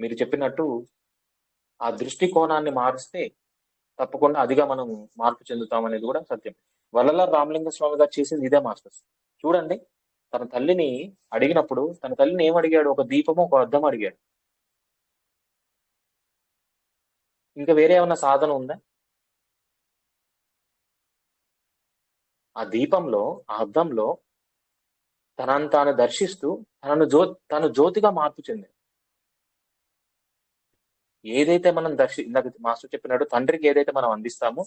మీరు చెప్పినట్టు ఆ దృష్టికోణాన్ని మారిస్తే తప్పకుండా అదిగా మనం మార్పు చెందుతాం అనేది కూడా సత్యం. వల్లల రామలింగ స్వామి గారు చేసింది ఇదే మాస్టర్స్. చూడండి తన తల్లిని అడిగినప్పుడు తన తల్లిని ఏం అడిగాడు ఒక దీపము ఒక అద్దం అడిగాడు. ఇంకా వేరే ఏమైనా సాధన ఉందా? ఆ దీపంలో ఆ అద్దంలో తనను తాను దర్శిస్తూ తనను జ్యో తను జ్యోతిగా మార్పు చెంది ఏదైతే మనం దర్శి ఇందాక మాస్టర్ చెప్పినాడు తండ్రికి ఏదైతే మనం అందిస్తామో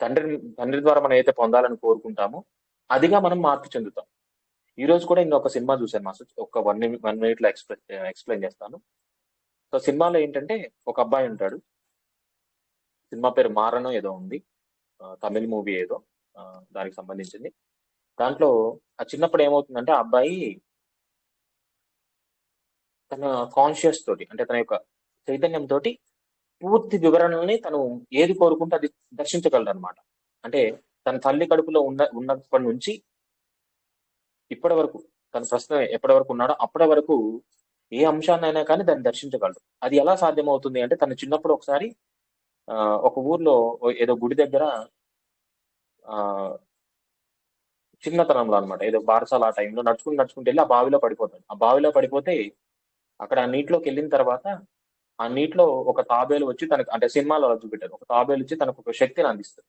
తండ్రి తండ్రి ద్వారా మనం ఏదైతే పొందాలని కోరుకుంటామో అదిగా మనం మార్పు చెందుతాం. ఈ రోజు కూడా ఇంకొక సినిమా చూశాను మాస్టర్. ఒక వన్ వన్ మినిట్లో ఎక్స్ప్లెయిన్ ఎక్స్ప్లెయిన్ చేస్తాను. సో సినిమాలో ఏంటంటే ఒక అబ్బాయి ఉంటాడు. సినిమా పేరు మారనో ఏదో ఉంది. తమిళ తమిళ్ మూవీ ఏదో దానికి సంబంధించింది. దాంట్లో ఆ చిన్నప్పుడు ఏమవుతుందంటే ఆ అబ్బాయి తన కాన్షియస్ తోటి అంటే తన యొక్క చైతన్యం తోటి పూర్తి వివరణల్ని తను ఏది కోరుకుంటే అది దర్శించగలడు అనమాట అంటే తన తల్లి కడుపులో ఉన్న ఉన్నప్పటి నుంచి ఇప్పటి వరకు తన ప్రస్తుతం ఎప్పటి వరకు ఉన్నాడో అప్పటి వరకు ఏ అంశాన్నైనా కానీ దాన్ని దర్శించగలడు. అది ఎలా సాధ్యమవుతుంది అంటే తను చిన్నప్పుడు ఒకసారి ఆ, ఒక ఊర్లో ఏదో గుడి దగ్గర ఆ చిన్నతనంలో అనమాట ఏదో బారసాల ఆ టైంలో నడుచుకుంటూ నడుచుకుంటూ వెళ్ళి ఆ బావిలో పడిపోతాడు. ఆ బావిలో పడిపోతే అక్కడ ఆ నీటిలోకి వెళ్ళిన తర్వాత ఆ నీటిలో ఒక తాబేలు వచ్చి తనకు అంటే సినిమాలో అలా చూపెట్టారు. ఒక తాబేలు వచ్చి తనకు ఒక శక్తిని అందిస్తుంది.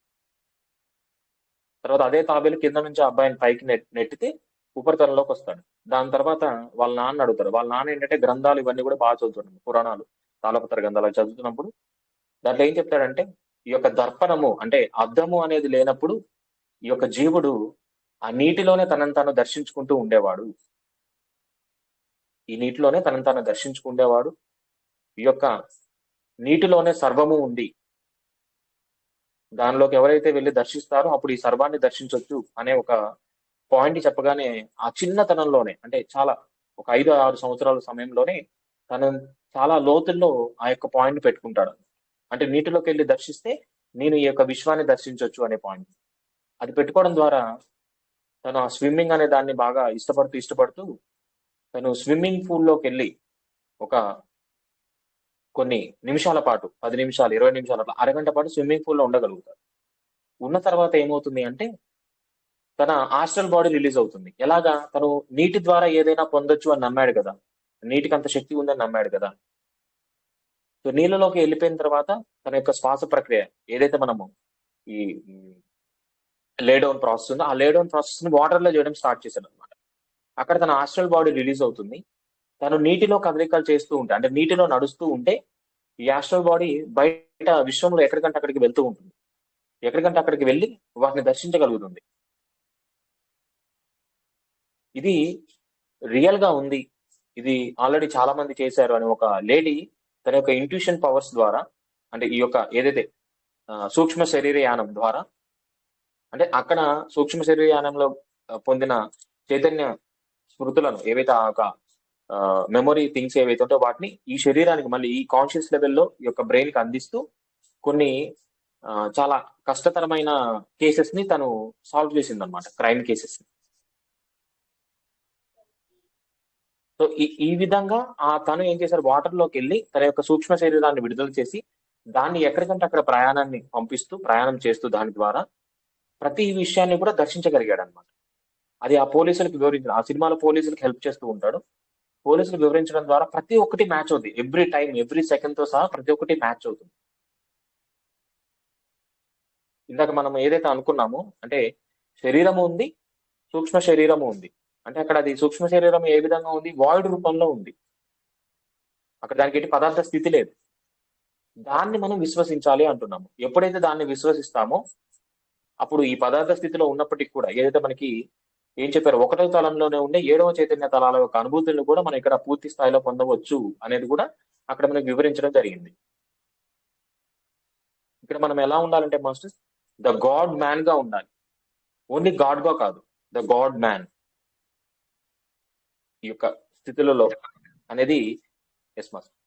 తర్వాత అదే తాబేలు కింద నుంచి ఆ అబ్బాయిని పైకి నెట్ నెట్టితే ఉపరితలంలోకి వస్తాడు. దాని తర్వాత వాళ్ళ నాన్న అడుగుతారు వాళ్ళ నాన్న ఏంటంటే గ్రంథాలు ఇవన్నీ కూడా బాగా చదువుతున్నాడు పురాణాలు తాళపత్ర గ్రంథాలు చదువుతున్నప్పుడు దాంట్లో ఏం చెప్తాడంటే ఈ యొక్క దర్పణము అంటే అద్దము అనేది లేనప్పుడు ఈ యొక్క జీవుడు ఆ నీటిలోనే తనను తాను దర్శించుకుంటూ ఉండేవాడు. ఈ నీటిలోనే తనను తాను దర్శించుకుండేవాడు. ఈ యొక్క నీటిలోనే సర్వము ఉంది దానిలోకి ఎవరైతే వెళ్ళి దర్శిస్తారో అప్పుడు ఈ సర్వాన్ని దర్శించవచ్చు అనే ఒక పాయింట్ చెప్పగానే ఆ చిన్నతనంలోనే అంటే చాలా ఒక ఐదు ఆరు సంవత్సరాల సమయంలోనే తను చాలా లోతుల్లో ఆ యొక్క పాయింట్ పెట్టుకుంటాడు. అంటే నీటిలోకి వెళ్ళి దర్శిస్తే నేను ఈ యొక్క విశ్వాన్ని దర్శించవచ్చు అనే పాయింట్. అది పెట్టుకోవడం ద్వారా తను ఆ స్విమ్మింగ్ అనే దాన్ని బాగా ఇష్టపడుతూ ఇష్టపడుతూ తను స్విమ్మింగ్ పూల్లోకి వెళ్ళి ఒక కొన్ని నిమిషాల పాటు పది నిమిషాలు ఇరవై నిమిషాల అట్లా అరగంట పాటు స్విమ్మింగ్ పూల్లో ఉండగలుగుతారు ఉన్న తర్వాత ఏమవుతుంది అంటే తన ఆస్ట్రల్ బాడీ రిలీజ్ అవుతుంది. ఎలాగా? తను నీటి ద్వారా ఏదైనా పొందొచ్చు అని నమ్మాడు కదా. నీటికి అంత శక్తి ఉందని నమ్మాడు కదా. సో నీళ్ళలోకి వెళ్ళిపోయిన తర్వాత తన యొక్క శ్వాస ప్రక్రియ ఏదైతే మనము ఈ లేడౌన్ ప్రాసెస్ ఉందో ఆ లేడౌన్ ప్రాసెస్ని వాటర్లో చేయడం స్టార్ట్ చేశాను అనమాట అక్కడ తన ఆస్ట్రల్ బాడీ రిలీజ్ అవుతుంది. తను నీటిలో కదలికలు చేస్తూ ఉంటే అంటే నీటిలో నడుస్తూ ఉంటే ఈ ఆస్ట్రల్ బాడీ బయట విశ్వంలో ఎక్కడికంటే అక్కడికి వెళ్తూ ఉంటుంది. ఎక్కడికంటే అక్కడికి వెళ్ళి వాటిని దర్శించగలుగుతుంది. ఇది రియల్గా ఉంది. ఇది ఆల్రెడీ చాలా మంది చేశారు అని ఒక లేడీ తన యొక్క ఇంట్యూషన్ పవర్స్ ద్వారా అంటే ఈ యొక్క ఏదైతే సూక్ష్మ శరీర యానం ద్వారా అంటే అక్కడ సూక్ష్మ శరీర యానంలో పొందిన చైతన్య స్మృతులను ఏవైతే ఆ యొక్క మెమొరీ థింగ్స్ ఏవైతే ఉంటే వాటిని ఈ శరీరానికి మళ్ళీ ఈ కాన్షియస్ లెవెల్లో ఈ యొక్క బ్రెయిన్కి అందిస్తూ కొన్ని చాలా కష్టతరమైన కేసెస్ని తను సాల్వ్ చేసింది అనమాట క్రైమ్ కేసెస్ని. సో ఈ ఈ విధంగా ఆ తను ఏం చేశారు? వాటర్లోకి వెళ్ళి తన యొక్క సూక్ష్మ శరీరాన్ని విడుదల చేసి దాన్ని ఎక్కడికంటే అక్కడ ప్రయాణాన్ని పంపిస్తూ ప్రయాణం చేస్తూ దాని ద్వారా ప్రతి విషయాన్ని కూడా దర్శించగలిగాడు అనమాట అది ఆ పోలీసులకు వివరించడం. ఆ సినిమాలో పోలీసులకు హెల్ప్ చేస్తూ ఉంటాడు. పోలీసులు వివరించడం ద్వారా ప్రతి ఒక్కటి మ్యాచ్ అవుతుంది ఎవ్రీ టైం ఎవ్రీ సెకండ్తో సహా ప్రతి ఒక్కటి మ్యాచ్ అవుతుంది. ఇందాక మనం ఏదైతే అనుకున్నామో అంటే శరీరము ఉంది సూక్ష్మ శరీరము ఉంది. అంటే అక్కడ అది సూక్ష్మ శరీరం ఏ విధంగా ఉంది? వాయిడ్ రూపంలో ఉంది. అక్కడ దానికి ఎట్టి పదార్థ స్థితి లేదు. దాన్ని మనం విశ్వసించాలి అంటున్నాము. ఎప్పుడైతే దాన్ని విశ్వసిస్తామో అప్పుడు ఈ పదార్థ స్థితిలో ఉన్నప్పటికీ కూడా ఏదైతే మనకి ఏం చెప్పారు? ఒకటో తలంలోనే ఉండే ఏడవ చైతన్య తలాల యొక్క అనుభూతులను కూడా మనం ఇక్కడ పూర్తి స్థాయిలో పొందవచ్చు అనేది కూడా అక్కడ మనకు వివరించడం జరిగింది. ఇక్కడ మనం ఎలా ఉండాలంటే మాస్టర్స్ ద గాడ్ మ్యాన్గా ఉండాలి. ఓన్లీ గాడ్గా కాదు ద గాడ్ మ్యాన్ ఈ యొక్క స్థితులలో అనేది ఎస్ మాస్టర్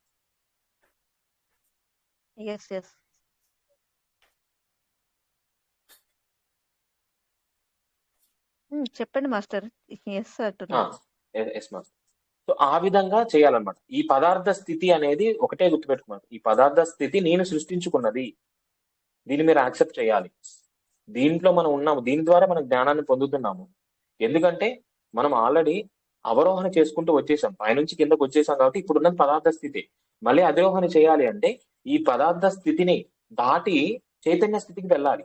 ఎస్ ఎస్ చెప్పండి మాస్టర్. ఎస్ అంటున్నాను ఎస్ మాస్టర్ సో ఆ విధంగా చేయాలన్నమాట. ఈ పదార్థ స్థితి అనేది ఒకటే గుర్తుపెట్టుకున్నారు ఈ పదార్థ స్థితి నేను సృష్టించుకున్నది. దీన్ని మీరు యాక్సెప్ట్ చేయాలి. దీంట్లో మనం ఉన్నాము. దీని ద్వారా మనం జ్ఞానాన్ని పొందుతున్నాము. ఎందుకంటే మనం ఆల్రెడీ అవరోహణ చేసుకుంటూ వచ్చేసాం. పైనుంచి కిందకు వచ్చేసాం కాబట్టి ఇప్పుడు ఉన్నది పదార్థ స్థితి. మళ్ళీ అధిరోహణ చేయాలి అంటే ఈ పదార్థ స్థితిని దాటి చైతన్య స్థితికి వెళ్ళాలి.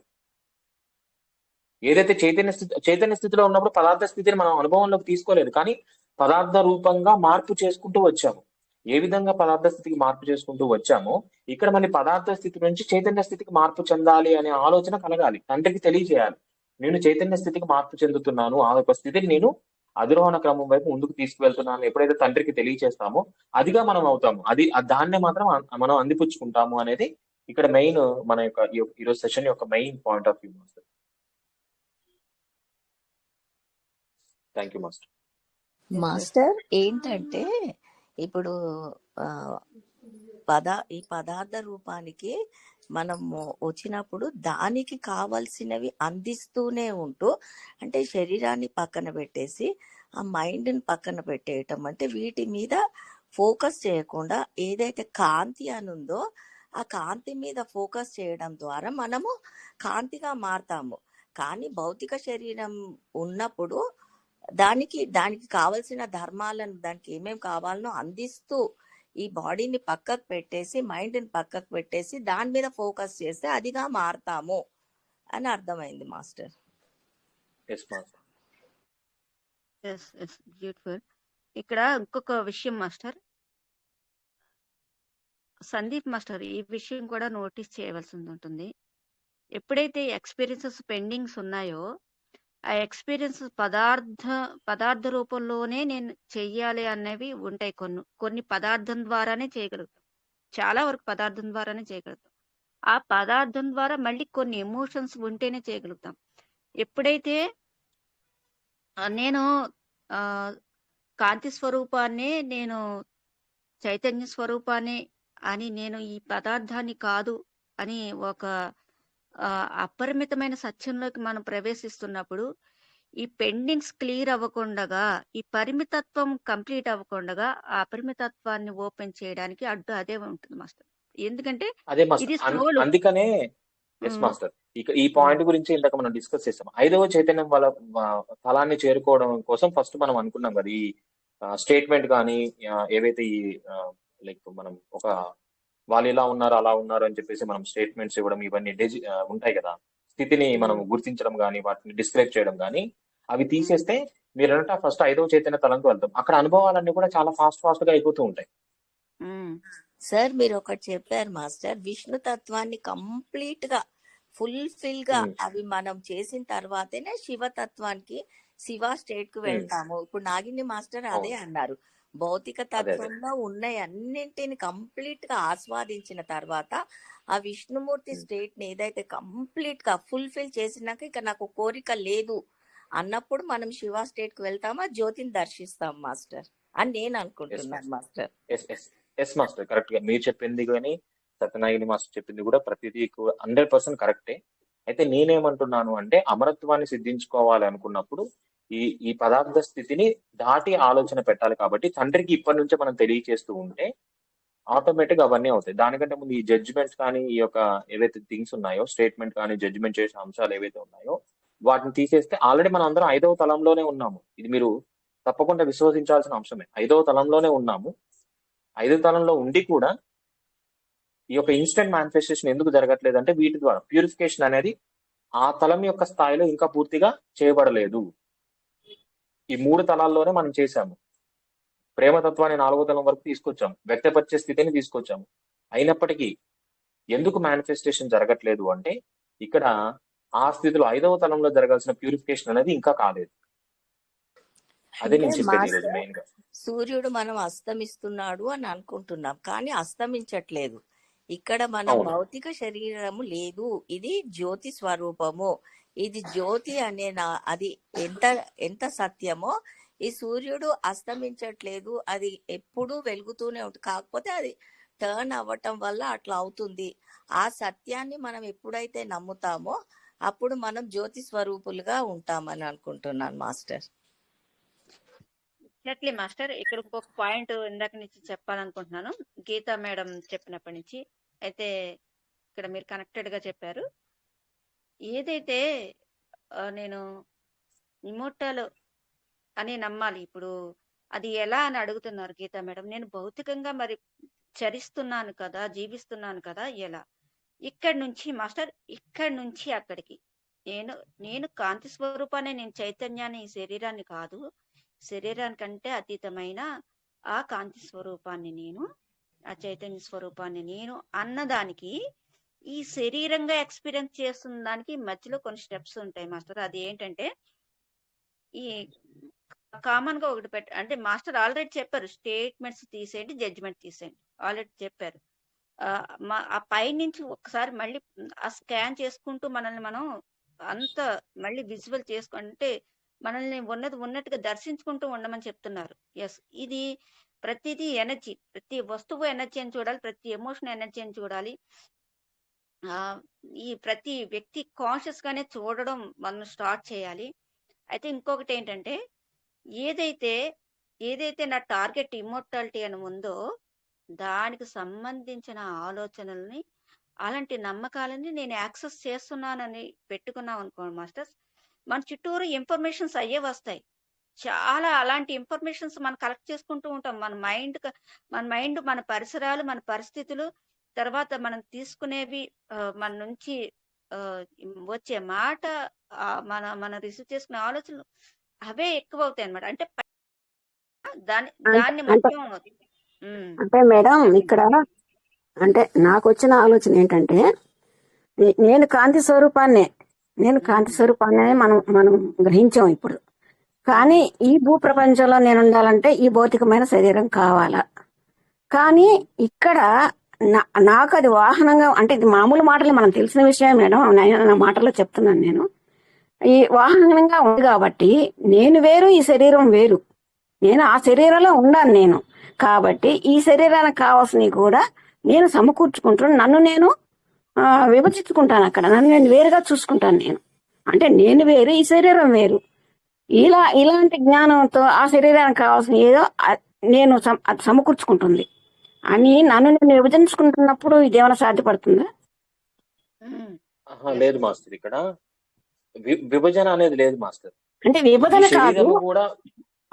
ఏదైతే చైతన్య స్థితి చైతన్య స్థితిలో ఉన్నప్పుడు పదార్థ స్థితిని మనం అనుభవంలోకి తీసుకోలేదు. కానీ పదార్థ రూపంగా మార్పు చేసుకుంటూ వచ్చాము. ఏ విధంగా పదార్థ స్థితికి మార్పు చేసుకుంటూ వచ్చామో ఇక్కడ మళ్ళీ పదార్థ స్థితి నుంచి చైతన్య స్థితికి మార్పు చెందాలి అనే ఆలోచన కలగాలి. తండ్రికి తెలియజేయాలి. నేను చైతన్య స్థితికి మార్పు చెందుతున్నాను ఆ యొక్క స్థితిని నేను అధిరోహణ క్రమం వైపు ముందుకు తీసుకువెళ్తున్నాను ఎప్పుడైతే తండ్రికి తెలియచేస్తామో అదిగా మనం అవుతాము. అది దాన్నే మాత్రం మనం అందిపుచ్చుకుంటాము అనేది ఇక్కడ మెయిన్ మన యొక్క ఈ యొక్క- ఈరోజు సెషన్ యొక్క main point of view master thank you master master ఏంటంటే ఇప్పుడు ఆ, పద ఈ పదార్థ రూపానికి మనము వచ్చినప్పుడు దానికి కావలసినవి అందిస్తూనే ఉంటూ అంటే శరీరాన్ని పక్కన పెట్టేసి ఆ మైండ్ని పక్కన పెట్టేయటం. అంటే వీటి మీద ఫోకస్ చేయకుండా ఏదైతే కాంతి అని ఉందో ఆ కాంతి మీద ఫోకస్ చేయడం ద్వారా మనము కాంతిగా మారతాము. కానీ భౌతిక శరీరం ఉన్నప్పుడు దానికి దానికి కావలసిన ధర్మాలను దానికి ఏమేం కావాలనో అందిస్తూ ఈ బాడీని పక్కకు పెట్టేసి మైండ్ని పక్కకు పెట్టేసి దాని మీద ఫోకస్ చేస్తే అదిగా మారతాము అని అర్థమైంది master. Yes master. Yes yes beautiful ఇక్కడ ఇంకొక విషయం మాస్టర్. సందీప్ మాస్టర్ ఈ విషయం కూడా నోటీస్ చేయవలసి ఉంటుంది. ఎప్పుడైతే ఎక్స్పీరియన్సెస్ పెండింగ్స్ ఉన్నాయో ఆ ఎక్స్పీరియన్స్ పదార్థ పదార్థ రూపంలోనే నేను చెయ్యాలి అనేవి ఉంటాయి కొన్ని కొన్ని పదార్థం ద్వారానే చేయగలుగుతాం. చాలా వరకు పదార్థం ద్వారానే చేయగలుగుతాం. ఆ పదార్థం ద్వారా మళ్ళీ కొన్ని ఎమోషన్స్ ఉంటేనే చేయగలుగుతాం. ఎప్పుడైతే నేను ఆ, కాంతి స్వరూపాన్ని నేను చైతన్య స్వరూపాన్ని అని నేను ఈ పదార్థాన్ని కాదు అని ఒక అపరిమితమైన సత్యంలోకి మనం ప్రవేశిస్తున్నప్పుడు ఈ పెండింగ్స్ క్లియర్ అవ్వకుండగా ఈ పరిమితత్వం కంప్లీట్ అవ్వకుండగా ఆ అపరిమితత్వాన్ని ఓపెన్ చేయడానికి అడ్డు అదే ఉంటుంది మాస్టర్. ఎందుకంటే అదే మాస్టర్. అందుకనే ఎస్ మాస్టర్. ఇక ఈ పాయింట్ గురించి ఇందాక మనం డిస్కస్ చేసాం. ఐదవ చైతన్యం వాళ్ళ తలాన్ని చేరుకోవడం కోసం ఫస్ట్ మనం అనుకున్నాం కదా ఈ స్టేట్మెంట్ కానీ ఏవైతే ఈ లైక్ మనం ఒక వాళ్ళు ఇలా ఉన్నారు అలా ఉన్నారు అని చెప్పేసి మనం స్టేట్మెంట్స్ ఇవ్వడం ఇవన్నీ డెజి ఉంటాయి కదా. స్థితిని మనం గుర్తించడం కానీ వాటిని డిస్క్రైబ్ చేయడం కానీ అవి తీసేస్తే మీరు అన్నట్టు ఫస్ట్ ఐదవ చైతన్య తలంకి వెళ్తాం. అక్కడ అనుభవాలన్నీ కూడా చాలా ఫాస్ట్ ఫాస్ట్గా అయిపోతూ ఉంటాయి. సార్ మీరు ఒకటి చెప్పారు మాస్టర్. విష్ణు తత్వాన్ని కంప్లీట్గా ఫుల్ఫిల్గా ఉమ్, అవి మనం చేసిన తర్వాతనే శివ తత్వానికి శివ స్టేట్కు వెళ్తాము. ఇప్పుడు నాగిని మాస్టర్ అదే అన్నారు. భౌతిక తత్వంలో ఉన్నాయి అన్నింటిని కంప్లీట్గా ఆస్వాదించిన తర్వాత ఆ విష్ణుమూర్తి స్టేట్ని ఏదైతే కంప్లీట్గా ఫుల్ఫిల్ చేసినాక ఇక నాకు కోరిక లేదు అన్నప్పుడు మనం శివ స్టేట్కు వెళ్తామా జ్యోతిని దర్శిస్తాం మాస్టర్ అని నేను అనుకుంటున్నాను మాస్టర్. Yes master. కరెక్ట్గా మీరు చెప్పింది కానీ సత్యనాగిని మాస్టర్ చెప్పింది కూడా ప్రతిదీ హండ్రెడ్ పర్సెంట్ కరెక్టే. అయితే నేనేమంటున్నాను అంటే అమరత్వాన్ని సిద్ధించుకోవాలి అనుకున్నప్పుడు ఈ ఈ పదార్థ స్థితిని దాటి ఆలోచన పెట్టాలి కాబట్టి తండ్రికి ఇప్పటి నుంచే మనం తెలియచేస్తూ ఉంటే ఆటోమేటిక్ అవన్నీ అవుతాయి. దానికంటే ముందు ఈ జడ్జిమెంట్స్ కానీ ఈ యొక్క ఏవైతే థింగ్స్ ఉన్నాయో స్టేట్మెంట్ కానీ జడ్జిమెంట్ చేసే అంశాలు ఏవైతే ఉన్నాయో వాటిని తీసేస్తే ఆల్రెడీ మనం అందరం ఐదవ తలంలోనే ఉన్నాము. ఇది మీరు తప్పకుండా విశ్వసించాల్సిన అంశమే. ఐదవ తలంలోనే ఉన్నాము. ఐదవ తలంలో ఉండి కూడా ఈ యొక్క ఇన్స్టెంట్ మేనిఫెస్టేషన్ ఎందుకు జరగట్లేదు అంటే వీటి ద్వారా. ప్యూరిఫికేషన్ అనేది ఆ తలం యొక్క స్థాయిలో ఇంకా పూర్తిగా చేయబడలేదు. ఈ మూడు తలాల్లోనే మనం చేశాము. ప్రేమతత్వాన్ని నాలుగో తలం వరకు తీసుకొచ్చాము. వ్యక్తపరిచే స్థితిని తీసుకొచ్చాము. అయినప్పటికీ ఎందుకు మేనిఫెస్టేషన్ జరగట్లేదు అంటే ఇక్కడ ఆ స్థితిలో ఐదవ తలంలో జరగాల్సిన ప్యూరిఫికేషన్ అనేది ఇంకా కాలేదు. అదే నేను చెప్పేది మెయిన్గా. సూర్యుడు మనం అస్తమిస్తున్నాడు అని అనుకుంటున్నాం. కానీ అస్తమించట్లేదు. ఇక్కడ మనం భౌతిక శరీరము లేదు. ఇది జ్యోతి స్వరూపము. ఇది జ్యోతి అనే నా అది ఎంత ఎంత సత్యమో ఈ సూర్యుడు అస్తమించట్లేదు. అది ఎప్పుడూ వెలుగుతూనే ఉంటుంది కాకపోతే అది టర్న్ అవ్వటం వల్ల అట్లా అవుతుంది. ఆ సత్యాన్ని మనం ఎప్పుడైతే నమ్ముతామో అప్పుడు మనం జ్యోతి స్వరూపులుగా ఉంటామని అనుకుంటున్నాను మాస్టర్. ఎగ్జాక్ట్లీ మాస్టర్ ఇక్కడ ఇంకొక పాయింట్ ఇందాక నుంచి చెప్పాలనుకుంటున్నాను. గీతా మేడం చెప్పినప్పటి నుంచి. అయితే ఇక్కడ మీరు కనెక్టెడ్గా చెప్పారు. ఏదైతే నేను ఇమోటల్ అని నమ్మాలి ఇప్పుడు అది ఎలా అని అడుగుతున్నారు గీతా మేడం? నేను భౌతికంగా మరి చరిస్తున్నాను కదా జీవిస్తున్నాను కదా ఎలా? ఇక్కడి నుంచి మాస్టర్ ఇక్కడి నుంచి అక్కడికి. నేను నేను కాంతి స్వరూపాన్ని నేను చైతన్యాన్ని శరీరాన్ని కాదు. శరీరానికంటే అతీతమైన ఆ కాంతి స్వరూపాన్ని నేను ఆ చైతన్య స్వరూపాన్ని నేను అన్నదానికి ఈ శరీరంగా ఎక్స్పీరియన్స్ చేస్తున్న దానికి మధ్యలో కొన్ని స్టెప్స్ ఉంటాయి మాస్టర్. అది ఏంటంటే ఈ కామన్గా ఒకటి పెట్ట అంటే మాస్టర్ ఆల్రెడీ చెప్పారు స్టేట్మెంట్స్ తీసేయండి జడ్జిమెంట్ తీసేయండి. ఆల్రెడీ చెప్పారు. ఆ, పై నుంచి ఒకసారి మళ్ళీ ఆ స్కాన్ చేసుకుంటూ మనల్ని మనం అంత మళ్ళీ విజువల్ చేసుకుంటే మనల్ని ఉన్నది ఉన్నట్టుగా దర్శించుకుంటూ ఉండమని చెప్తున్నారు. ఎస్ ఇది ప్రతిదీ ఎనర్జీ. ప్రతి వస్తువు ఎనర్జీ అని చూడాలి ప్రతి ఎమోషన్ ఎనర్జీ అని చూడాలి. ఆ ఈ ప్రతి వ్యక్తి కాన్షియస్ గానే చూడడం మనం స్టార్ట్ చేయాలి. అయితే ఇంకొకటి ఏంటంటే ఏదైతే ఏదైతే నా టార్గెట్ ఇమ్మోర్టాలిటీ అని ఉందో దానికి సంబంధించిన ఆలోచనల్ని అలాంటి నమ్మకాలని నేను యాక్సెస్ చేస్తున్నానని పెట్టుకున్నాం అనుకోండి మాస్టర్స్ మన చుట్టూరు ఇన్ఫర్మేషన్స్ అయ్యే వస్తాయి. చాలా అలాంటి ఇన్ఫర్మేషన్స్ మనం కలెక్ట్ చేసుకుంటూ ఉంటాం. మన మైండ్ మన మైండ్ మన పరిసరాలు మన పరిస్థితులు తర్వాత మనం తీసుకునేవి మన నుంచి వచ్చే మాట మన మన రిసీవ్ చేసుకునే ఆలోచనలు అవే ఎక్కువ అవుతాయి అన్నమాట. అంటే దాన్ని అంటే దాన్ని అంటే మేడం ఇక్కడ అంటే నాకు వచ్చిన ఆలోచన ఏంటంటే నేను కాంతి స్వరూపాన్నే నేను కాంతి స్వరూపాన్ని మనం మనం గ్రహించాం ఇప్పుడు. కానీ ఈ భూ ప్రపంచంలో నేను ఉండాలంటే ఈ భౌతికమైన శరీరం కావాలా? కానీ ఇక్కడ నా- నాకు అది వాహనంగా అంటే ఇది మామూలు మాటలు మనం తెలిసిన విషయం మేడం నా మాటలో చెప్తున్నాను నేను. ఈ వాహనంగా ఉంది కాబట్టి నేను వేరు ఈ శరీరం వేరు. నేను ఆ శరీరంలో ఉన్నాను నేను. కాబట్టి ఈ శరీరానికి కావాల్సినవి కూడా నేను సమకూర్చుకుంటున్నాను. నన్ను నేను విభజించుకుంటాను అక్కడ. నన్ను నేను వేరుగా చూసుకుంటాను నేను. అంటే నేను వేరు ఈ శరీరం వేరు. ఇలా ఇలాంటి జ్ఞానంతో ఆ శరీరానికి కావాల్సిన ఏదో నేను అది సమకూర్చుకుంటుంది. అని నన్ను నేను విభజించుకుంటున్నప్పుడు ఇదేమైనా సాధ్యపడుతుందా? లేదు మాస్టర్ ఇక్కడ. విభజన అనేది లేదు మాస్టర్. అంటే విభజన కాదు.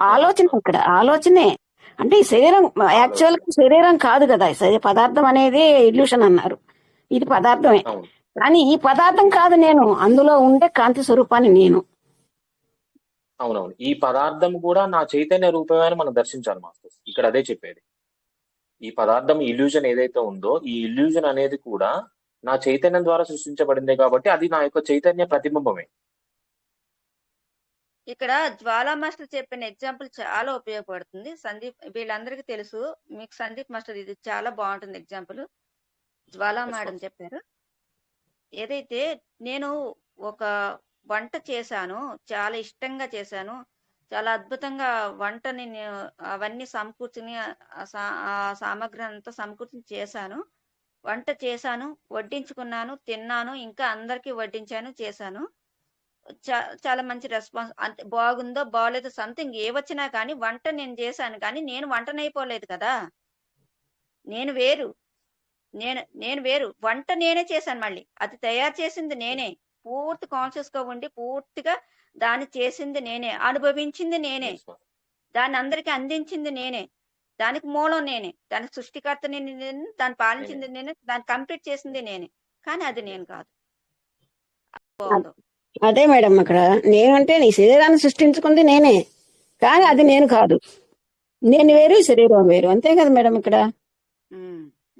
ఆలోచన ఇక్కడ ఆలోచనే. అంటే ఈ శరీరం యాక్చువల్ శరీరం కాదు కదా. పదార్థం అనేది ఇల్యూషన్ అన్నారు. ఇది పదార్థమే. అవును. కానీ ఈ పదార్థం కాదు నేను. అందులో ఉండే కాంతి స్వరూపాన్ని నేను. అవునవును. ఈ పదార్థం కూడా నా చైతన్య రూపమే అని మనం దర్శించాలి మాస్టర్ ఇక్కడ అదే చెప్పేది. ఈ పదార్థం ఇల్యూజన్ ఏదైతే ఉందో ఈ ఇల్యూజన్ అనేది కూడా నా చైతన్యం ద్వారా సృష్టించబడిందే కాబట్టి అది నా యొక్క చైతన్య ప్రతిబింబమే. ఇక్కడ జ్వాలా మాస్టర్ చెప్పిన ఎగ్జాంపుల్ చాలా ఉపయోగపడుతుంది. సందీప్ వీళ్ళందరికీ తెలుసు. మీకు సందీప్ మాస్టర్ ఇది చాలా బాగుంటుంది ఎగ్జాంపుల్ జ్వాలా మేడం చెప్పారు. ఏదైతే నేను ఒక వంట చేశాను చాలా ఇష్టంగా చేశాను చాలా అద్భుతంగా వంటని నేను అవన్నీ సమకూర్చుని సామాగ్రి అంతా సమకూర్చుని చేశాను. వంట చేశాను వడ్డించుకున్నాను తిన్నాను ఇంకా అందరికీ వడ్డించాను చేశాను. చాలా మంచి రెస్పాన్స్ అంతే బాగుందో బాగోలేదో సంథింగ్ ఏ వచ్చినా కానీ వంట నేను చేశాను. కానీ నేను వంటనైపోలేదు కదా. నేను వేరు. నేను నేను వేరు. వంట నేనే చేశాను మళ్ళీ. అది తయారు చేసింది నేనే. పూర్తి కాన్షియస్గా ఉండి పూర్తిగా దాన్ని చేసింది నేనే. అనుభవించింది నేనే. దాన్ని అందరికి అందించింది నేనే. దానికి మూలం నేనే. దానికి సృష్టికర్తని నేను దాన్ని నేనే పాలించింది నేనే. దాన్ని కంప్లీట్ చేసింది నేనే. కానీ అది నేను కాదు. అదే మేడం అక్కడ. నేనంటే నీ శరీరాన్ని సృష్టించుకుంది నేనే. కానీ అది నేను కాదు. నేను వేరు శరీరం వేరు. అంతే కదా మేడం ఇక్కడ?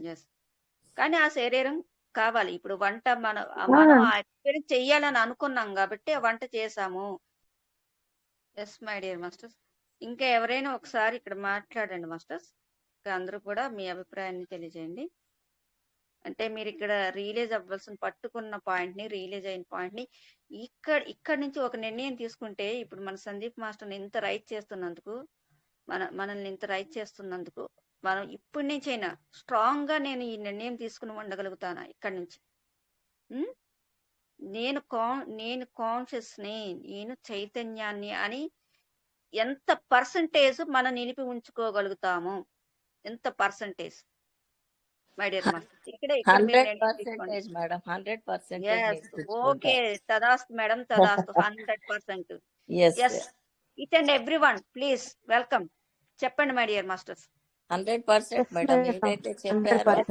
ఎస్ కానీ ఆ శరీరం కావాలి. ఇప్పుడు వంట మన మనం ఆ ఎక్స్పీరియన్స్ చెయ్యాలని అనుకున్నాం కాబట్టి ఆ వంట చేసాము ఎస్ మై డియర్ మాస్టర్స్ ఇంకా ఎవరైనా ఒకసారి ఇక్కడ మాట్లాడండి మాస్టర్స్ అందరూ కూడా మీ అభిప్రాయాన్ని తెలియజేయండి. అంటే మీరు ఇక్కడ రియలైజ్ అవ్వాల్సిన పట్టుకున్న పాయింట్ని రియలైజ్ అయిన పాయింట్ని ఇక్కడ ఇక్కడ నుంచి ఒక నిర్ణయం తీసుకుంటే ఇప్పుడు మన సందీప్ మాస్టర్ని ఇంత రైట్ చేస్తున్నందుకు మన మనల్ని ఇంత రైట్ చేస్తున్నందుకు మనం ఇప్పటి నుంచైనా స్ట్రాంగ్గా నేను ఈ నిర్ణయం తీసుకుని ఉండగలుగుతానా ఇక్కడ నుంచి? నేను కాన్ నేను కాన్షియస్ని నేను చైతన్యాన్ని అని ఎంత పర్సంటేజ్ మనం నిలిపి ఉంచుకోగలుగుతాము ఎంత పర్సంటేజ్ మై డియర్ ఓకే తదాస్తు మేడం తదాస్తు hundred percent yes yes it and everyone please welcome చెప్పండి my dear masters hundred percent madam ఏదైతే చెప్పారో?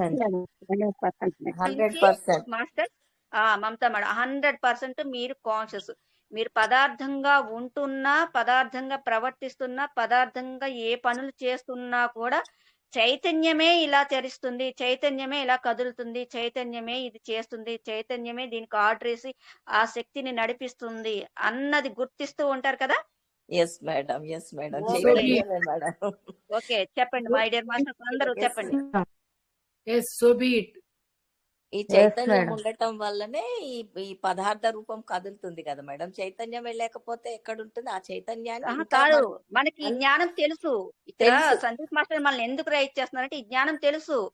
Hundred percent. Master. Mamata madam hundred percent మీరు కాన్షియస్ మీరు పదార్థంగా ఉంటున్నా పదార్థంగా ప్రవర్తిస్తున్నా పదార్థంగా ఏ పనులు చేస్తున్నా కూడా చైతన్యమే ఇలా చరిస్తుంది చైతన్యమే ఇలా కదులుతుంది చైతన్యమే ఇది చేస్తుంది చైతన్యమే దీనికి ఆర్డర్ వేసి ఆ శక్తిని నడిపిస్తుంది అన్నది గుర్తిస్తూ ఉంటారు కదా? Yes madam yes madam okay చెప్పండి మై డియర్ మాస్టర్ అందరూ. చెప్పండి. Yes, so be it. ఈ చైతన్యం ఉండటం వల్లనే ఈ ఈ పదార్థ రూపం కదులుతుంది కదా మేడం చైతన్యం లేకపోతే ఎక్కడ ఉంటుంది ఆ చైతన్యాన్ని కాదు. మనం- మనకి ఈ జ్ఞానం తెలుసు. సందీప్ మాస్టర్ మనల్ని ఎందుకు రైట్ చేస్తున్నారంటే ఈ జ్ఞానం తెలుసు.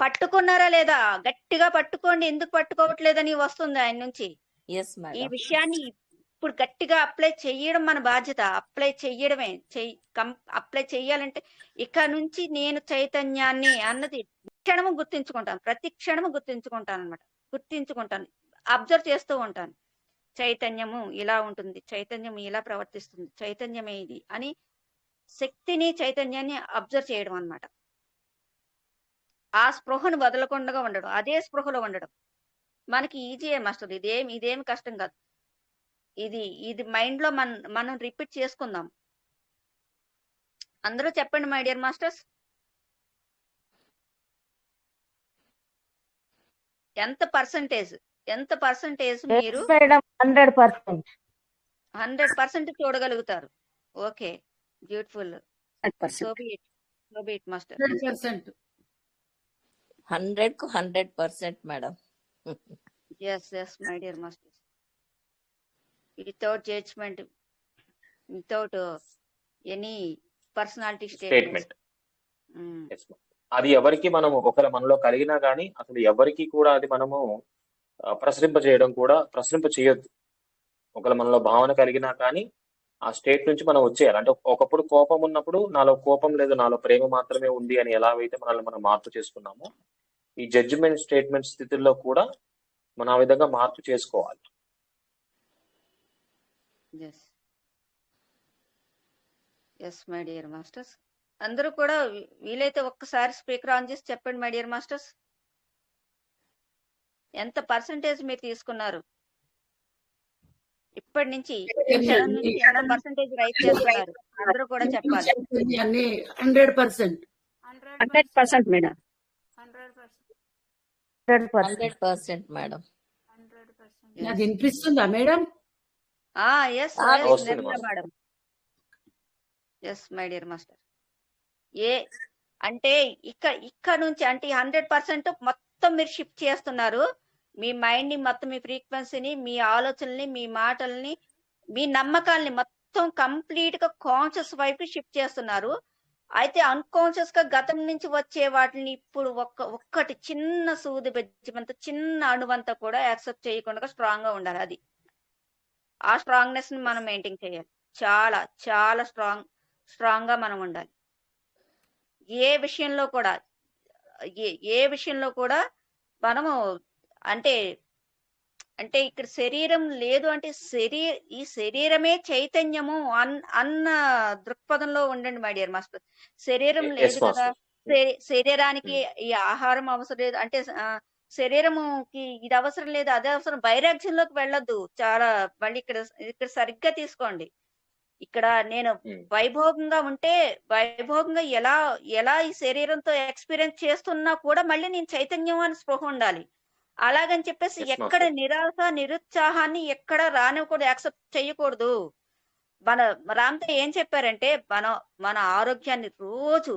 పట్టుకున్నారా లేదా? గట్టిగా పట్టుకోండి. ఎందుకు పట్టుకోవట్లేదని వస్తుంది ఆయన నుంచి. ఎస్ ఈ విషయాన్ని ఇప్పుడు గట్టిగా అప్లై చేయడం మన బాధ్యత. అప్లై చెయ్యడమే చెయ్యి కం అప్లై చెయ్యాలంటే ఇక నుంచి నేను చైతన్యాన్ని అన్నది క్షణము గుర్తించుకుంటాను. ప్రతి క్షణము గుర్తించుకుంటాను అనమాట గుర్తించుకుంటాను. అబ్జర్వ్ చేస్తూ ఉంటాను. చైతన్యము ఇలా ఉంటుంది. చైతన్యం ఇలా ప్రవర్తిస్తుంది. చైతన్యమే ఇది అని శక్తిని చైతన్యాన్ని అబ్జర్వ్ చేయడం అన్నమాట. ఆ స్పృహను వదలకుండా ఉండడం. అదే స్పృహలో ఉండడం. మనకి ఈజీయే మాస్టర్. ఇదేం ఇదేమి కష్టం కాదు. ఇది ఇది మైండ్లో మన మనం రిపీట్ చేసుకుందాం. అందరూ చెప్పండి మై డియర్ మాస్టర్స్ ఎంత పర్సంటేజ్ ఎంత పర్సంటేజ్ మీరు హండ్రెడ్ పర్సెంట్ హండ్రెడ్ పర్సెంట్ చూడగలుగుతారు. Okay beautiful so be it so be it master 100%. హండ్రెడ్కు hundred percent madam yes yes my dear masters without judgement without any personality statement. అది ఎవరికి మనము ఒకవేళ మనలో కలిగినా గానీ అసలు ఎవరికి కూడా అది మనము ప్రసరింప చేయడం కూడా ప్రసరింప చేయొద్దు. ఒకవేళ మనలో భావన కలిగినా కానీ ఆ స్టేట్ నుంచి మనం వచ్చేయాలి. అంటే ఒకప్పుడు కోపం ఉన్నప్పుడు నాలో కోపం లేదు నాలో ప్రేమ మాత్రమే ఉంది అని ఎలా అయితే మనల్ని మనం మార్పు చేసుకున్నామో ఈ జడ్జిమెంట్ స్టేట్మెంట్ స్థితిలో కూడా మనం ఆ విధంగా మార్పు చేసుకోవాలి. Yes yes my dear masters అందరూ కూడా వీలైతే ఒక్కసారి స్పీకర్ ఆన్ చేసి చెప్పండి మై డియర్ మాస్టర్స్ ఎంత పర్సంటేజ్ మీరు తీసుకున్నారు? ఇప్పటి నుంచి పర్సంటేజ్ రైట్ చేస్తున్నారు? అందరూ కూడా చెప్పాలి. చైతన్యాన్ని 100%. Hundred percent madam hundred percent hundred percent madam అది వినిపిస్తుందా madam yes. Madam yes my dear master. ఏ అంటే ఇక్కడ ఇక్కడ నుంచి అంటే హండ్రెడ్ పర్సెంట్ మొత్తం మీరు షిఫ్ట్ చేస్తున్నారు. మీ మైండ్ని మొత్తం మీ ఫ్రీక్వెన్సీని మీ ఆలోచనల్ని మీ మాటల్ని మీ నమ్మకాల్ని మొత్తం కంప్లీట్గా కాన్షియస్ వైపు షిఫ్ట్ చేస్తున్నారు. అయితే అన్కాన్షియస్గా గతం నుంచి వచ్చే వాటిని ఇప్పుడు ఒక్క ఒక్కటి చిన్న సూది బెజ్జమంత చిన్న అణువంతా కూడా యాక్సెప్ట్ చేయకుండా స్ట్రాంగ్గా ఉండాలి. అది ఆ స్ట్రాంగ్నెస్ని మనం మెయింటైన్ చేయాలి. చాలా చాలా స్ట్రాంగ్ స్ట్రాంగ్గా మనం ఉండాలి. ఏ విషయంలో కూడా ఏ ఏ విషయంలో కూడా మనము అంటే అంటే ఇక్కడ శరీరం లేదు అంటే శరీ ఈ శరీరమే చైతన్యము అన్ అన్న దృక్పథంలో ఉండండి మై డియర్ మాస్టర్. శరీరం లేదు కదా. శరీరానికి ఈ ఆహారం అవసరం లేదు. అంటే శరీరముకి ఇది అవసరం లేదు అదే అవసరం. వైరాగ్యంలోకి వెళ్ళొద్దు. చాలా మళ్ళీ ఇక్కడ ఇక్కడ సరిగ్గా తీసుకోండి. ఇక్కడ నేను. వైభోగంగా ఉంటే వైభోగంగా ఎలా ఎలా ఈ శరీరంతో ఎక్స్పీరియన్స్ చేస్తున్నా కూడా మళ్ళీ నేను చైతన్యం అని స్పృహ ఉండాలి. అలాగని చెప్పేసి ఎక్కడ. నిరాశ నిరుత్సాహాన్ని ఎక్కడ రానివ్వకూడదు యాక్సెప్ట్ చేయకూడదు. మన రామ్తో ఏం చెప్పారంటే మన మన ఆరోగ్యాన్ని రోజు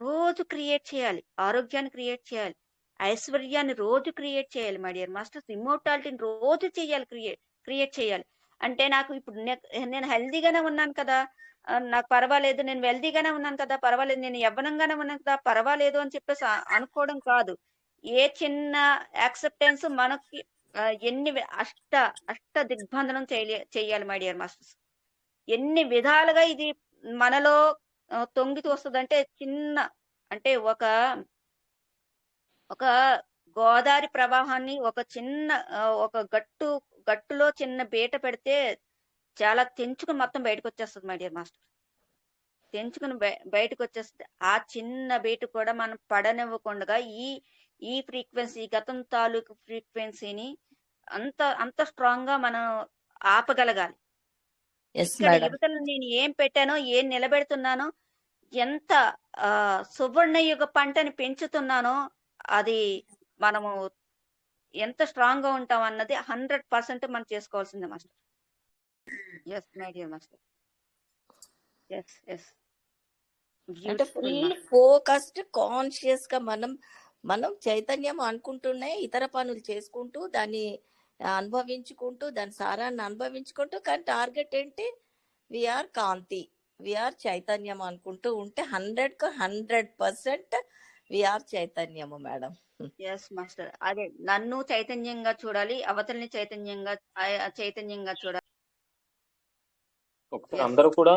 రోజు క్రియేట్ చేయాలి. ఆరోగ్యాన్ని క్రియేట్ చేయాలి. ఐశ్వర్యాన్ని రోజు క్రియేట్ చేయాలి మై డియర్ మాస్టర్స్ ఇమ్మోర్టాలిటీని రోజు చేయాలి క్రియేట్ క్రియేట్ చేయాలి. అంటే నాకు ఇప్పుడు నేను హెల్దీగానే ఉన్నాను కదా. నాకు పర్వాలేదు నేను వెల్దీగానే ఉన్నాను కదా. పర్వాలేదు నేను యవ్వనంగానే ఉన్నాను కదా. పర్వాలేదు అని చెప్పేసి అనుకోవడం కాదు. ఏ చిన్న యాక్సెప్టెన్స్ మనకి ఎన్ని అష్ట అష్ట దిగ్బంధనం చేయాలి చేయాలి మై డియర్ మాస్టర్స్ ఎన్ని విధాలుగా ఇది మనలో ఆ, తొంగి తోస్తుందంటే చిన్న అంటే ఒక ఒక గోదావరి ప్రవాహాన్ని ఒక చిన్న ఒక గట్టు గట్టులో చిన్న బీట పెడితే చాలా తెంచుకుని మొత్తం బయటకు వచ్చేస్తుంది మై డియర్ మాస్టర్. తెంచుకుని బయ- బయటకు వచ్చేస్తుంది ఆ చిన్న బీట కూడా మనం పడనివ్వకుండా ఈ ఈ ఫ్రీక్వెన్సీ గతం తాలూకు ఫ్రీక్వెన్సీని అంత అంత స్ట్రాంగ్గా మనం ఆపగలగాలి. ఇక్కడ యువతలు నేను ఏం పెట్టానో ఏం నిలబెడుతున్నానో ఎంత ఆ సువర్ణ యుగ పంటని పెంచుతున్నానో అది మనము ఎంత స్ట్రాంగ్గా ఉంటాం అన్నది హండ్రెడ్ పర్సెంట్ మనం చేసుకోవాల్సిందే master. Yes my dear master yes yes అంటే ఫుల్ ఫోకస్డ్ కాన్షియస్గా మనం మనం చైతన్యం అనుకుంటూనే ఇతర పనులు చేసుకుంటూ దాన్ని అనుభవించుకుంటూ దాని సారాన్ని అనుభవించుకుంటూ కానీ టార్గెట్ ఏంటి? విఆర్ కాంతి. విఆర్ చైతన్యం అనుకుంటూ ఉంటే హండ్రెడ్కు హండ్రెడ్ పర్సెంట్ విఆర్ చైతన్యము మేడం. ఎస్ మాస్టర్ అదే నన్ను చైతన్యంగా చూడాలి అవతల్ని చైతన్యంగా చైతన్యంగా చూడాలి. ఒకసారి. అందరూ కూడా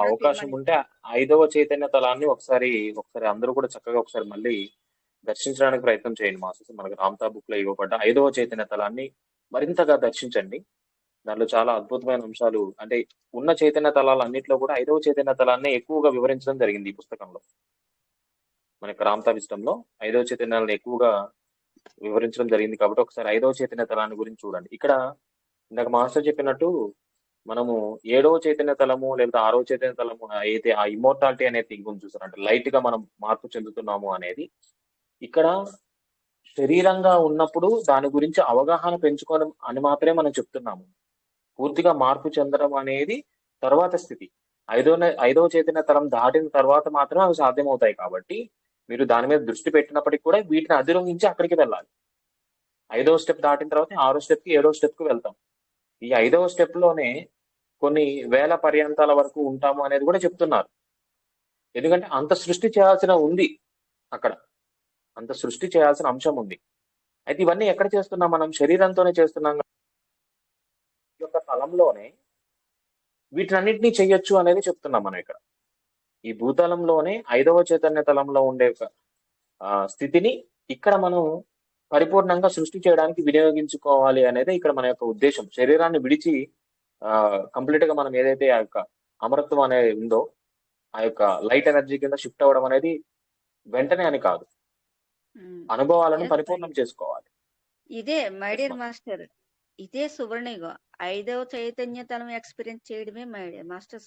అవకాశం. ఉంటే ఐదవ చైతన్య తలాన్ని ఒకసారి ఒకసారి అందరూ కూడా చక్కగా ఒకసారి మళ్ళీ దర్శించడానికి ప్రయత్నం చేయండి మాస్టర్స్. మనకు రామ్తా బుక్లో ఇవ్వబడ్డ ఐదవ చైతన్య తలాన్ని మరింతగా దర్శించండి. దానిలో చాలా అద్భుతమైన అంశాలు అంటే ఉన్న చైతన్య తలాలు అన్నింటిలో కూడా ఐదవ చైతన్య తలాన్ని ఎక్కువగా వివరించడం జరిగింది ఈ పుస్తకంలో. మనకి రామతాభిష్టంలో ఐదవ చైతన్యాలను ఎక్కువగా వివరించడం జరిగింది కాబట్టి ఒకసారి ఐదవ చైతన్య తలాన్ని గురించి చూడండి. ఇక్కడ ఇందాక మాస్టర్ చెప్పినట్టు మనము ఏడవ చైతన్య తలము లేదా ఆరో చైతన్య తలము అయితే ఆ ఇమోర్టాలిటీ అనే థింగ్ ఉంది అంటే లైట్గా మనం మార్పు చెందుతున్నాము అనేది. ఇక్కడ శరీరంగా ఉన్నప్పుడు దాని గురించి అవగాహన పెంచుకోవడం అని మాత్రమే మనం చెప్తున్నాము. పూర్తిగా మార్పు చెందడం అనేది తర్వాత స్థితి. ఐదో ఐదవ చైతన్య తలం దాటిన తర్వాత మాత్రమే అవి సాధ్యమవుతాయి కాబట్టి మీరు దాని మీద దృష్టి పెట్టినప్పటికీ కూడా వీటిని అధిరోహించి అక్కడికి వెళ్ళాలి. ఐదవ స్టెప్ దాటిన తర్వాత ఆరో స్టెప్కి ఏడో స్టెప్కి వెళ్తాం. ఈ ఐదవ స్టెప్లోనే కొన్ని వేల పర్యంతాల వరకు ఉంటాము అనేది కూడా చెప్తున్నారు. ఎందుకంటే అంత సృష్టి చేయాల్సిన ఉంది అక్కడ. అంత సృష్టి చేయాల్సిన అంశం ఉంది. అయితే ఇవన్నీ ఎక్కడ చేస్తున్నాం మనం? శరీరంతోనే చేస్తున్నాం ఈ యొక్క తలంలోనే వీటినన్నింటినీ చెయ్యొచ్చు అనేది చెప్తున్నాం మనం ఇక్కడ. ఈ భూతలంలోనే ఐదవ చైతన్య తలంలో ఉండే ఒక స్థితిని ఇక్కడ మనం పరిపూర్ణంగా సృష్టి చేయడానికి వినియోగించుకోవాలి అనేది ఇక్కడ మన యొక్క ఉద్దేశం. శరీరాన్ని విడిచి ఆ కంప్లీట్గా మనం ఏదైతే ఆ యొక్క అమరత్వం అనేది ఉందో ఆ యొక్క లైట్ ఎనర్జీ కింద షిఫ్ట్ అవ్వడం అనేది వెంటనే అని కాదు. అనుభవాలను పరిపూర్ణం చేసుకోవాలి. ఇదే మై డియర్. మాస్టర్ ఇదే సువర్ణయుగం. ఐదవ చైతన్యతనం ఎక్స్పీరియన్స్ చేయడమే మై మాస్టర్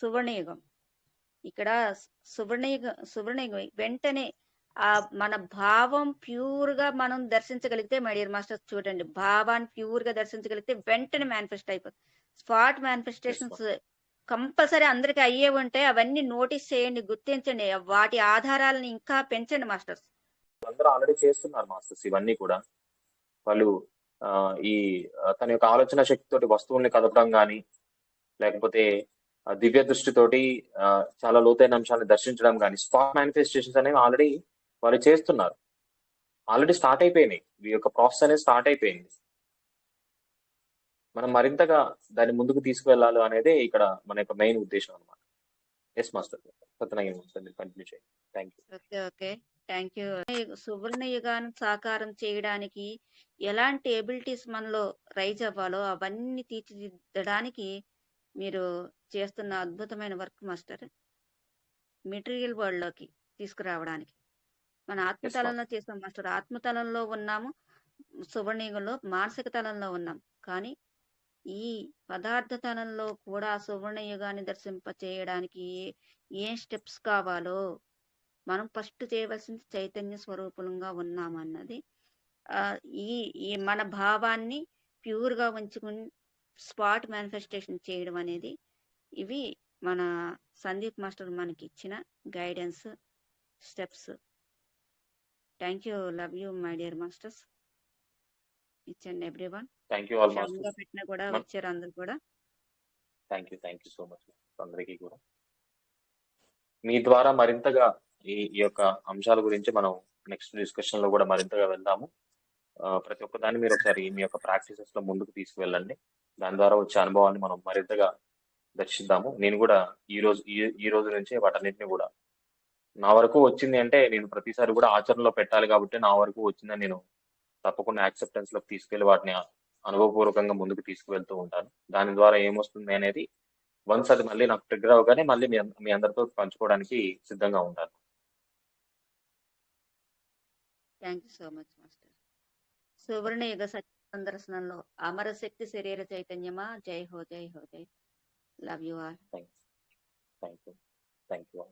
సువర్ణయుగం. ఇక్కడ సువర్ణయుగ సువర్ణయుగం వెంటనే ఆ మన భావం ప్యూర్గా మనం దర్శించగలిగితే మై డియర్ మాస్టర్ చూడండి. భావాన్ని ప్యూర్గా దర్శించగలిగితే వెంటనే మేనిఫెస్ట్ అయిపోతుంది. స్పాట్ మేనిఫెస్టేషన్స్ కంపల్సరీ అందరికి అయ్యే ఉంటే అవన్నీ నోటీస్ చేయండి గుర్తించండి. వాటి ఆధారాలను ఇంకా పెంచండి మాస్టర్స్. అందరూ ఆల్రెడీ చేస్తున్నారు మాస్టర్స్ ఇవన్నీ కూడా. వాళ్ళు ఆ, ఈ తన యొక్క ఆలోచన శక్తితోటి వస్తువుల్ని కదపడం కానీ లేకపోతే దివ్య దృష్టితోటి చాలా లోతైన అంశాలను దర్శించడం కానీ స్పాట్ మేనిఫెస్టేషన్స్ అనేవి ఆల్రెడీ వాళ్ళు చేస్తున్నారు. ఆల్రెడీ స్టార్ట్ అయిపోయినాయి. ఈ యొక్క ప్రాసెస్ అనేది స్టార్ట్ అయిపోయింది. మనం మరింతగా దాన్ని ముందుకు తీసుకువెళ్ళాలి అనేది ఇక్కడ మన యొక్క మెయిన్ ఉద్దేశం అనమాట ఎస్ మాస్టర్ సత్యనారాయణ మాస్టర్ మీరు కంటిన్యూ చేయండి. Thank you okay okay. Thank you సువర్ణ యుగాన్ని సాకారం చేయడానికి ఎలాంటి ఎబిలిటీస్ మనలో రైజ్ అవ్వాలో అవన్నీ తీర్చిదిద్దడానికి మీరు చేస్తున్న అద్భుతమైన వర్క్ మాస్టర్ మెటీరియల్ వరల్డ్లోకి తీసుకురావడానికి. మన ఆత్మతలంలో చేసాం మాస్టర్ ఆత్మతలంలో ఉన్నాము సువర్ణ యుగంలో మానసిక తలంలో ఉన్నాం. కానీ ఈ పదార్థ తలంలో కూడా సువర్ణ యుగాన్ని దర్శింప చేయడానికి ఏ- ఏ స్టెప్స్ కావాలో మనం ఫస్ట్ చేయవలసింది చైతన్య స్వరూపంగా ఉన్నామన్నది. ఈ ఈ మన భావాన్ని ప్యూర్గా ఉంచుకుని స్పాట్ మేనిఫెస్టేషన్ చేయడం అనేది ఇవి మన సందీప్ మాస్టర్ మనకి ఇచ్చిన guidance steps. Thank you love you my dear masters ఇచ్చండి every one thank you all క్షమంగా మాస్టర్స్ పెట్టినా కూడా వచ్చారు అందరు కూడా. Thank you thank you so much అందరికీ కూడా. మీ ద్వారా మరింతగా ఈ ఈ యొక్క అంశాల గురించి మనం నెక్స్ట్ డిస్కషన్లో కూడా మరింతగా వెళ్దాము. ప్రతి ఒక్క దాన్ని మీరు ఒకసారి మీ యొక్క ప్రాక్టీసెస్లో ముందుకు తీసుకువెళ్ళండి. దాని ద్వారా వచ్చే అనుభవాన్ని మనం మరింతగా దర్శిద్దాము. నేను కూడా ఈ రోజు ఈ ఈ రోజు నుంచే వాటన్నిటిని కూడా. నా వరకు వచ్చింది అంటే నేను ప్రతిసారి కూడా ఆచరణలో పెట్టాలి కాబట్టి నా వరకు వచ్చిందని నేను తప్పకుండా యాక్సెప్టెన్స్లోకి తీసుకెళ్ళి వాటిని అనుభవపూర్వకంగా ముందుకు తీసుకువెళ్తూ ఉంటాను. దాని ద్వారా ఏమొస్తుంది అనేది వన్స్ అది మళ్ళీ నాకు ట్రిగ్గర్ అవగానే మళ్ళీ మీ మీ అందరితో పంచుకోవడానికి సిద్ధంగా ఉంటాను. Thank you so much master సువర్ణ యుగ సత్య సందర్శనంలో అమర శక్తి శరీర చైతన్యమా? జై హో జై హో జై love you all thank thank you thank you